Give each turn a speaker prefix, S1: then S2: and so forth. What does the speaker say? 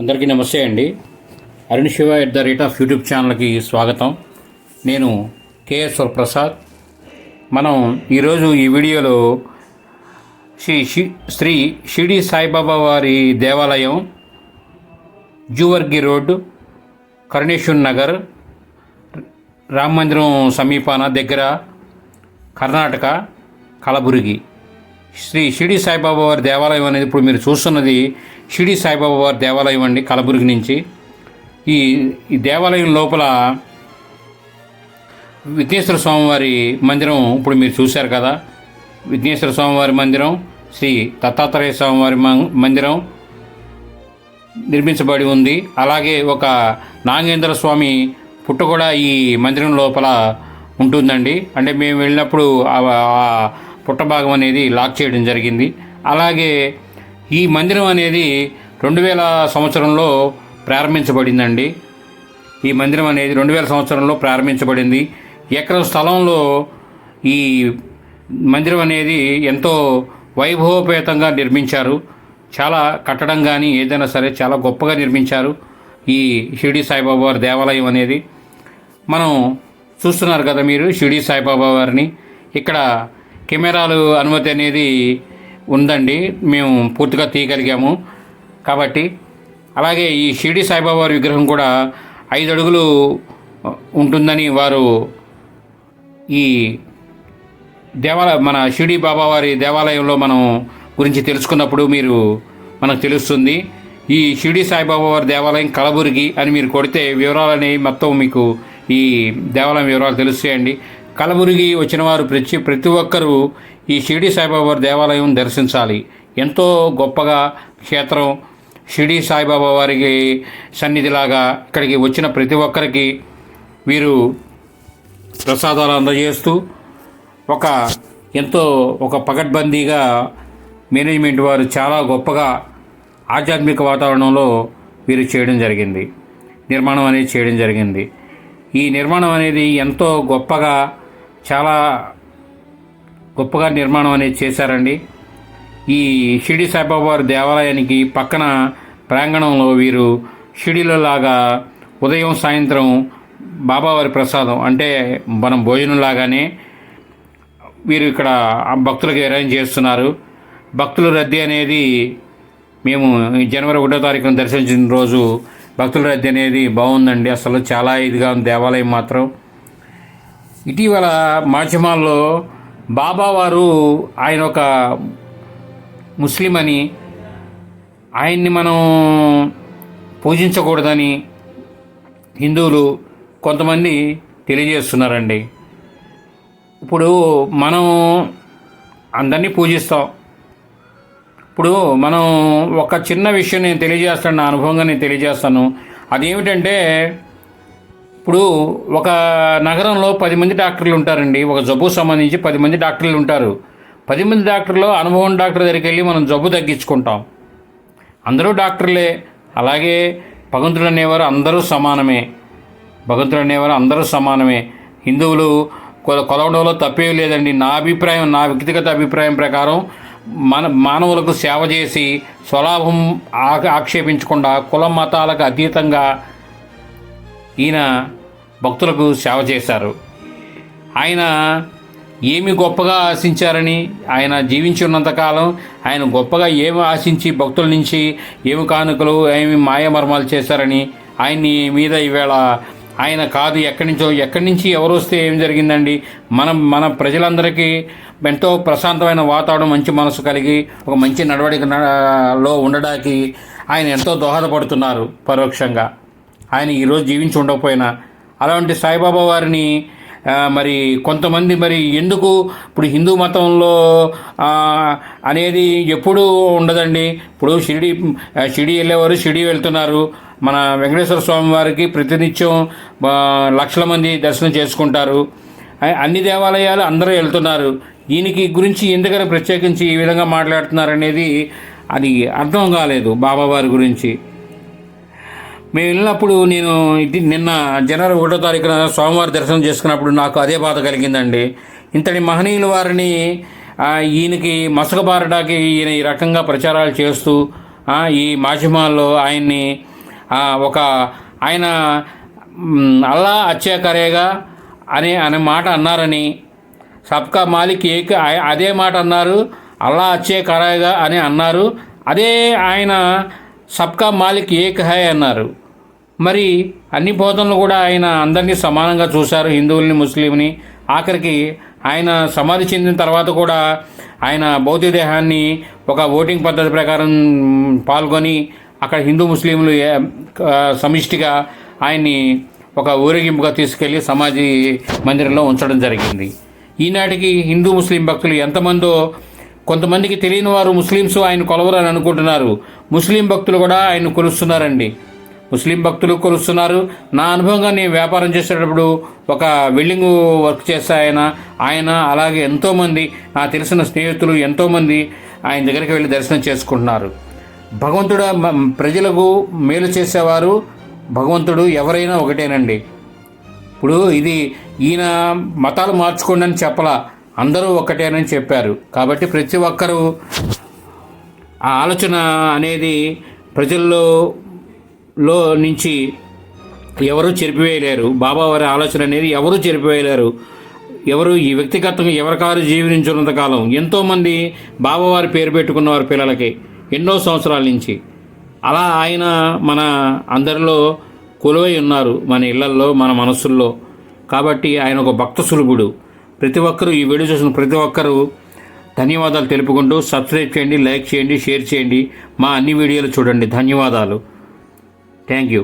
S1: అందరికీ నమస్తే అండి. Arun Shiva at the rate of YouTube ఛానల్కి స్వాగతం. నేను కేఎస్ ప్రసాద్. మనం ఈరోజు ఈ వీడియోలో శ్రీ షి శ్రీ షిడి సాయిబాబా వారి దేవాలయం జూవర్గి రోడ్డు కరుణేశ్వర్ నగర్ రామ మందిరం సమీపాన దగ్గర కర్ణాటక కలబురిగి. శ్రీ షిడి సాయిబాబా వారి దేవాలయం అనేది ఇప్పుడు మీరు చూస్తున్నది షిరిడి సాయిబాబా వారి దేవాలయం అండి కలబుర్గి నుంచి. ఈ ఈ దేవాలయం లోపల విఘ్నేశ్వర స్వామివారి మందిరం ఇప్పుడు మీరు చూశారు కదా. విఘ్నేశ్వర స్వామివారి మందిరం శ్రీ దత్తాత్రేయ స్వామివారి మం- మందిరం నిర్మించబడి ఉంది. అలాగే ఒక నాగేంద్ర స్వామి పుట్ట కూడా ఈ మందిరం లోపల ఉంటుందండి. అంటే మేము వెళ్ళినప్పుడు పుట్టభాగం పుట్ట భాగం అనేది లాక్ చేయడం జరిగింది. అలాగే ఈ మందిరం అనేది రెండు వేల సంవత్సరంలో ప్రారంభించబడిందండి. ఈ మందిరం అనేది రెండు వేల సంవత్సరంలో ప్రారంభించబడింది. ఎకరం స్థలంలో ఈ మందిరం అనేది ఎంతో వైభవపేతంగా నిర్మించారు. చాలా కట్టడం కానీ ఏదైనా సరే చాలా గొప్పగా నిర్మించారు ఈ షిరిడి సాయిబాబా వారి దేవాలయం అనేది. మనం చూస్తున్నారు కదా మీరు షిరిడి సాయిబాబా వారిని. ఇక్కడ కెమెరాలు అనుమతి అనేది ఉందండి. మేము పూర్తిగా తీయగలిగాము. కాబట్టి అలాగే ఈ షిరిడి సాయిబాబా వారి విగ్రహం కూడా ఐదు అడుగులు ఉంటుందని వారు ఈ దేవాలయ మన షిరిడి బాబావారి దేవాలయంలో మనం గురించి తెలుసుకున్నప్పుడు మీరు మనకు తెలుస్తుంది. ఈ షిరిడి సాయిబాబా వారి దేవాలయం కలబురిగి అని మీరు కొడితే వివరాలు అనేవి మొత్తం మీకు ఈ దేవాలయం వివరాలు తెలుస్తాయండి. కలబురిగి వచ్చిన వారు ప్రతి ప్రతి ఒక్కరూ ఈ షిరిడి సాయిబాబా వారి దేవాలయం దర్శించాలి. ఎంతో గొప్పగా క్షేత్రం షిరిడి సాయిబాబా వారికి సన్నిధిలాగా ఇక్కడికి వచ్చిన ప్రతి ఒక్కరికి వీరు ప్రసాదాలు అందజేస్తూ ఒక ఎంతో ఒక పగడ్బందీగా మేనేజ్మెంట్ వారు చాలా గొప్పగా ఆధ్యాత్మిక వాతావరణంలో వీరు చేయడం జరిగింది. నిర్మాణం అనేది చేయడం జరిగింది. ఈ నిర్మాణం అనేది ఎంతో గొప్పగా చాలా గొప్పగా నిర్మాణం అనేది చేశారండి. ఈ షిడి సాయిబాబా వారి దేవాలయానికి పక్కన ప్రాంగణంలో వీరు షిరిడిలో లాగా ఉదయం సాయంత్రం బాబావారి ప్రసాదం అంటే మనం భోజనం లాగానే వీరు ఇక్కడ భక్తులకు అరేంజ్ చేస్తున్నారు. భక్తుల రద్దీ అనేది మేము జనవరి ఒకటో తారీఖున దర్శించిన రోజు భక్తుల రద్దీ అనేది బాగుందండి. అసలు చాలా ఇదిగా ఉంది దేవాలయం మాత్రం. ఇటీవల మాధ్యమాల్లో బాబా వారు ఆయన ఒక ముస్లిం అని ఆయన్ని మనం పూజించకూడదని హిందువులు కొంతమంది తెలియజేస్తున్నారండి. ఇప్పుడు మనం అందరినీ పూజిస్తాం. ఇప్పుడు మనం ఒక చిన్న విషయం నేను తెలియజేస్తాను నా అనుభవంగా నేను తెలియజేస్తాను. అదేమిటంటే ఇప్పుడు ఒక నగరంలో పది మంది డాక్టర్లు ఉంటారండి. ఒక జబ్బుకు సంబంధించి పది మంది డాక్టర్లు ఉంటారు. పది మంది డాక్టర్లు అనుభవం డాక్టర్ దగ్గరికి వెళ్ళి మనం జబ్బు తగ్గించుకుంటాం. అందరూ డాక్టర్లే. అలాగే భగవంతుడు అనేవారు అందరూ సమానమే. భగవంతుడు అనేవారు అందరూ సమానమే. హిందువులు కొల- కొలవడంలో తప్పే లేదండి. నా అభిప్రాయం నా వ్యక్తిగత అభిప్రాయం ప్రకారం మన మానవులకు సేవ చేసి స్వలాభం ఆ- ఆక్షేపించకుండా కుల మతాలకు అతీతంగా ఈయన భక్తులకు సేవ చేశారు. ఆయన ఏమి గొప్పగా ఆశించారని ఆయన జీవించి ఉన్నంతకాలం ఆయన గొప్పగా ఏమి ఆశించి భక్తుల నుంచి ఏమి కానుకలు ఏమి మాయమర్మాలు చేశారని ఆయన్ని మీద ఈవేళ ఆయన కాదు ఎక్కడి నుంచో ఎక్కడి నుంచి ఎవరు వస్తే ఏం జరిగిందండి? మనం మన ప్రజలందరికీ ఎంతో ప్రశాంతమైన వాతావరణం మంచి మనసు కలిగి ఒక మంచి నడవడిక ఉండడానికి ఆయన ఎంతో దోహదపడుతున్నారు పరోక్షంగా. ఆయన ఈరోజు జీవించి ఉండకపోయినా. అలాంటి సాయిబాబా వారిని మరి కొంతమంది మరి ఎందుకు ఇప్పుడు హిందూ మతంలో అనేది ఎప్పుడూ ఉండదండి. ఇప్పుడు షిరిడి షిరిడి వెళ్ళేవారు షిరిడి వెళ్తున్నారు. మన వెంకటేశ్వర స్వామి వారికి ప్రతినిత్యం లక్షల మంది దర్శనం చేసుకుంటారు. అన్ని దేవాలయాలు అందరూ వెళ్తున్నారు. దీనికి గురించి ఎందుకని ప్రత్యేకించి ఈ విధంగా మాట్లాడుతున్నారు అనేది అది అర్థం కాలేదు బాబావారి గురించి. మేము వెళ్ళినప్పుడు నేను ఇది నిన్న జనవరి ఒకటో తారీఖున స్వామివారి దర్శనం చేసుకున్నప్పుడు నాకు అదే బాధ కలిగిందండి. ఇంతటి మహనీయుల వారిని ఈయనకి మసకబారడానికి ఈయన ఈ రకంగా ప్రచారాలు చేస్తూ ఈ మాధ్యమాల్లో ఆయన్ని ఒక ఆయన అల్లా అచ్చే కరేగా అనే అనే మాట అన్నారని సబ్కా మాలిక్ ఏక అదే మాట అన్నారు అల్లా అచ్చే కరాయిగా అని అన్నారు అదే ఆయన సబ్కా మాలిక్ ఏక్ హై అన్నారు. మరి అన్ని బోధనలు కూడా ఆయన అందరినీ సమానంగా చూశారు హిందువుల్ని ముస్లింని. ఆఖరికి ఆయన సమాధి చెందిన తర్వాత కూడా ఆయన భౌతిక దేహాన్ని ఒక ఓటింగ్ పద్ధతి ప్రకారం పాల్గొని అక్కడ హిందూ ముస్లింలు సమిష్టిగా ఆయన్ని ఒక ఊరేగింపుగా తీసుకెళ్ళి సమాధి మందిరంలో ఉంచడం జరిగింది. ఈనాటికి హిందూ ముస్లిం భక్తులు ఎంతమందో కొంతమందికి తెలియని వారు ముస్లిమ్స్ ఆయన కొలవరని అనుకుంటున్నారు. ముస్లిం భక్తులు కూడా ఆయన కొలుస్తున్నారండి. ముస్లిం భక్తులు కొలుస్తున్నారు. నా అనుభవంగా నేను వ్యాపారం చేసేటప్పుడు ఒక వెల్డింగ్ వర్క్ చేస్తే ఆయన ఆయన అలాగే ఎంతోమంది నా తెలిసిన స్నేహితులు ఎంతోమంది ఆయన దగ్గరికి వెళ్ళి దర్శనం చేసుకుంటున్నారు. భగవంతుడు ప్రజలకు మేలు చేసేవారు భగవంతుడు ఎవరైనా ఒకటేనండి. ఇప్పుడు ఇది ఈయన మతాలు మార్చుకోండి అని చెప్పలా అందరూ ఒక్కటేనని చెప్పారు. కాబట్టి ప్రతి ఒక్కరూ ఆ ఆలోచన అనేది ప్రజల్లో లో నుంచి ఎవరూ చెరిపివేయలేరు. బాబా వారి ఆలోచన అనేది ఎవరూ చెరిపివేయలేరు. ఎవరు ఈ వ్యక్తిగతంగా ఎవరికారు జీవించున్నంత కాలం ఎంతోమంది బాబావారి పేరు పెట్టుకున్న వారి పిల్లలకి ఎన్నో సంవత్సరాల నుంచి. అలా ఆయన మన అందరిలో కొలువై ఉన్నారు మన ఇళ్ళల్లో మన మనసుల్లో. కాబట్టి ఆయన ఒక భక్త సులుభుడు. ప్రతి ఒక్కరూ ఈ వీడియో చూసిన ప్రతి ఒక్కరూ ధన్యవాదాలు తెలుపుకుంటూ సబ్స్క్రైబ్ చేయండి లైక్ చేయండి షేర్ చేయండి. మా అన్ని వీడియోలు చూడండి. ధన్యవాదాలు. தேங்க்யூ